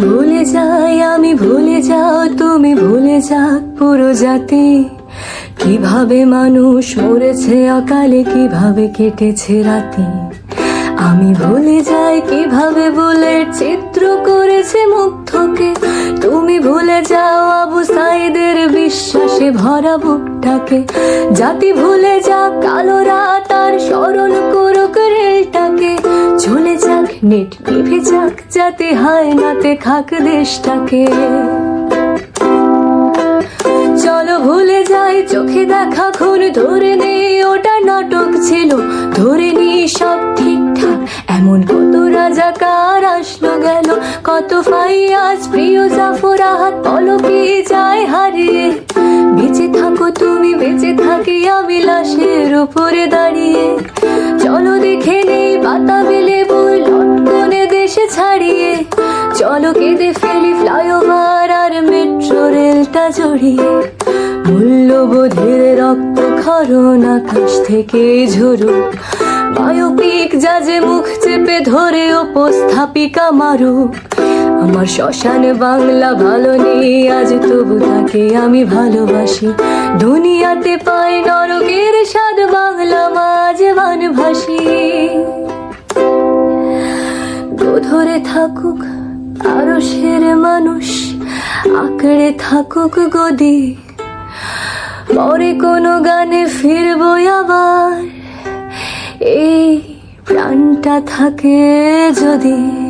ভুলে যাই, আমি ভুলে যাও, তুমি ভুলে যাক পুরো জাতি। কীভাবে মানুষ মরেছে অকালে, কীভাবে কেটেছে রাতে। আমি ভুলে যাই, কীভাবে বুলেট চিত্র করেছে মুগ্ধকে। তুমি ভুলে যাও আবু সাইদের বিশ্বাসে ভরা বুকটাকে। জাতি ভুলে যাক, কালো রাত আর স্মরণ করুক রেলটাকে। চলে যাক নেট নিভে যাক, যাতে হায় নাতে খাক দেশটাকে। চলো ভুলে যাই, চোখে দেখা খুন ধরে নে ওটা নাটক ছিল। ধরে নি সব ঠিকঠাক, এমন কত রাজাকার আসলো গেল? কত ফাইয়াজ প্রিয় জাফর আহাত পলকে যায় হারিয়ে? বেঁচে থাকো তুমি, বেঁচে থাকি আমি লাশের উপরে দাঁড়িয়ে। ছাড়িয়ে। চলো কেঁদে ফেলি ফ্লাইওভার আর মেট্রো রেলটা জড়িয়ে। মূল্যবোধের রক্ত খরণ আকাশ থেকে ঝরুক। বায়োপিক যা যে মুখ চেপে ধরে উপস্থাপিকা মারুক। আমার শ্মশান বাংলা ভালো নেই, আজ তবু তাকে আমি ভালোবাসি। দুনিয়াতে পাই নরকের স্বাদ, বাংলা মাঝ ভাসি। ধরে থাকুক আরও সের মানুষ, আঁকড়ে থাকুক গদি। পরে কোনো গানে ফিরবো আবার, এই প্রাণটা থাকে যদি।